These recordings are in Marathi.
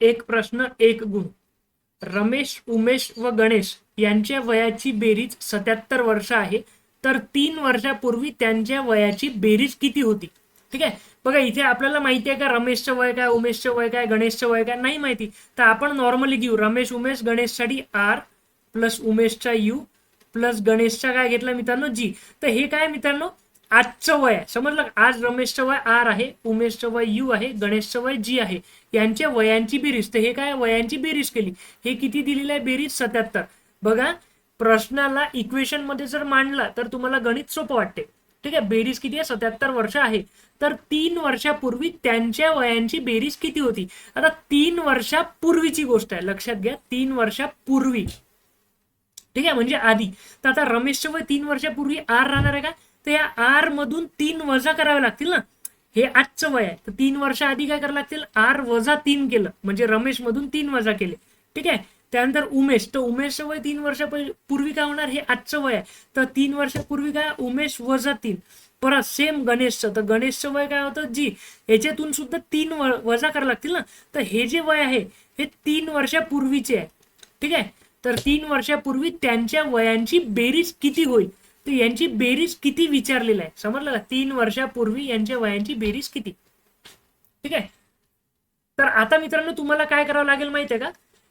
एक प्रश्न एक गुण. रमेश उमेश व गणेश यांच्या वयाची बेरीज सत्याहत्तर वर्ष आहे. तर तीन वर्षापूर्वी त्यांच्या वयाची बेरीज किती होती? ठीक आहे? बघा इथे आपल्याला माहिती आहे का रमेशचं वय काय उमेशचं वय काय गणेशचं वय काय? नाही माहिती. तर आपण नॉर्मली घेऊ. रमेश उमेश गणेशसाठी आर प्लस उमेशचा यू प्लस गणेशचा काय घेतला मित्रांनो? जी तर हे काय मित्रांनो? आजचं वय आहे. समजलं का? आज रमेशचं वय आर आहे उमेशचं वय यू आहे गणेशचं वय जी आहे. यांच्या वयांची बेरीज. तर हे काय? वयांची बेरीज केली. हे किती दिलेलं आहे? बेरीज सत्याहत्तर. बघा प्रश्नाला इक्वेशनमध्ये जर मांडला तर तुम्हाला गणित सोपं वाटते. ठीक आहे? बेरीज किती आहे? सत्याहत्तर वर्ष आहे. तर तीन वर्षापूर्वी त्यांच्या वयांची बेरीज किती होती? आता तीन वर्षापूर्वीची गोष्ट आहे. लक्षात घ्या तीन वर्षापूर्वी. ठीक आहे? म्हणजे आधी. तर आता रमेशचं वय तीन वर्षापूर्वी आर राहणार आहे का? तर या आर मधून तीन वजा करावे लागतील ना? हे आजचं वय आहे. तर तीन वर्ष आधी काय करावं लागतील? आर वजा तीन केलं. म्हणजे रमेश मधून तीन वजा केले. ठीक आहे? त्यानंतर उमेश. तर उमेशचं वय तीन वर्षापूर्वी काय होणार? हे आजचं वय आहे. तर तीन वर्षापूर्वी काय? उमेश वजा तीन. परत सेम गणेशचं. तर गणेशचं वय काय होतं? जी ह्याच्यातून सुद्धा तीन वजा करावं लागतील ना? तर हे जे वय आहे हे तीन वर्षापूर्वीचे आहे. ठीक आहे? तर तीन वर्षापूर्वी त्यांच्या वयांची बेरीज किती होईल? तर यांची बेरीज किती विचारलेलं आहे? समजलं का? तीन वर्षापूर्वी यांच्या वयांची बेरीज किती? ठीक आहे? तर आता मित्रांनो तुम्हाला काय करावं लागेल माहिती आहे का?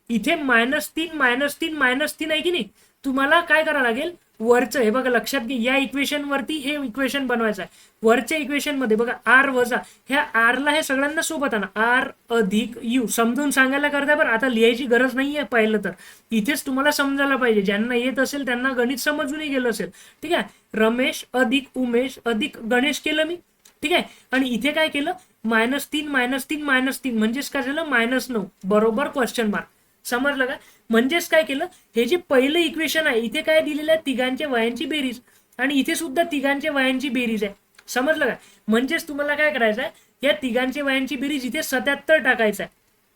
इथे मायनस तीन मायनस तीन मायनस तीन आहे की नाही? तुम्हाला काय करावं लागेल? वरचं हे बघा लक्षात घे या इक्वेशन वरती हे इक्वेशन बनवायचं आहे. वरच्या इक्वेशनमध्ये बघा आर वजा ह्या आरला हे सगळ्यांना सोबत आणा. आर अधिक यू समजून सांगायला करता बरं. आता लिहायची गरज नाहीये पाहिलं तर. इथेच तुम्हाला समजायला पाहिजे. ज्यांना येत असेल त्यांना गणित समजूनही गेलं असेल. ठीक आहे? रमेश अधिक उमेश अधिक गणेश केलं मी. ठीक आहे? आणि इथे काय केलं? मायनस तीन मायनस तीन मायनस तीन. म्हणजेच काय झालं? मायनस नऊ. बरोबर क्वेश्चन मार्क समजलं का? म्हणजेच काय केलं? हे जे पहिलं इक्वेशन आहे इथे काय दिलेलं आहे? तिघांच्या वयांची बेरीज. आणि इथे सुद्धा तिघांच्या वयांची बेरीज आहे. समजलं का? म्हणजेच तुम्हाला काय करायचं आहे? या तिघांच्या वयांची बेरीज इथे सत्याहत्तर टाकायचं आहे.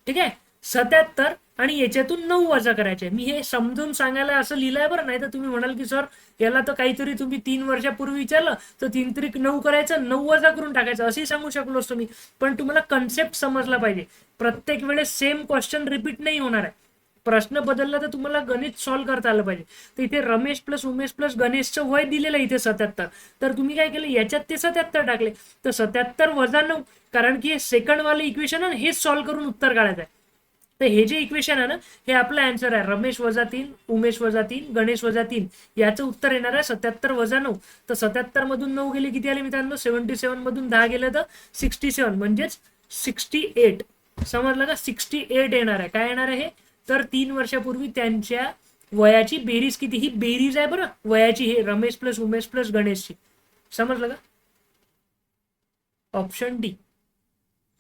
ठीक आहे? सत्याहत्तर आणि याच्यातून नऊ वजा करायचे मी हे समजून सांगायला असं लिहिलंय बरं नाही तर तुम्ही म्हणाल की सर याला तर काहीतरी तुम्ही तीन वर्षापूर्वी विचारलं तर तीन तरी नऊ करायचं नऊ वजा करून टाकायचं. असंही सांगू शकलो असतो मी पण तुम्हाला कन्सेप्ट समजला पाहिजे. प्रत्येक वेळेस सेम क्वेश्चन रिपीट नाही होणार आहे. प्रश्न बदलला तर तुम्हाला गणित सॉल्व्ह करता आलं पाहिजे. तर इथे रमेश प्लस उमेश प्लस गणेशचं वय दिलेलं आहे इथे सत्याहत्तर. तर तुम्ही काय केलं? याच्यात ते सत्याहत्तर टाकले. तर सत्याहत्तर वजा नऊ कारण की हे सेकंड वाले इक्वेशन आहे हेच सॉल्व्ह करून उत्तर काढायचं आहे. तर हे जे इक्वेशन आहे ना हे आपलं आन्सर आहे. रमेश वजा तीन उमेश वजा तीन गणेश वजा तीन. याचं उत्तर येणार आहे सत्याहत्तर वजा नऊ. तर सत्याहत्तर मधून नऊ गेले किती आले मित्रांनो? सेव्हन्टी सेव्हन मधून दहा गेले तर सिक्स्टी सेव्हन म्हणजेच सिक्स्टी एट समजलं का? सिक्स्टी एट येणार आहे. काय येणार आहे हे? तर तीन वर्षापूर्वी त्यांच्या वयाची बेरीज किती? ही बेरीज आहे बरं. वयाची हे रमेश प्लस उमेश प्लस गणेशची. समजलं का? Option D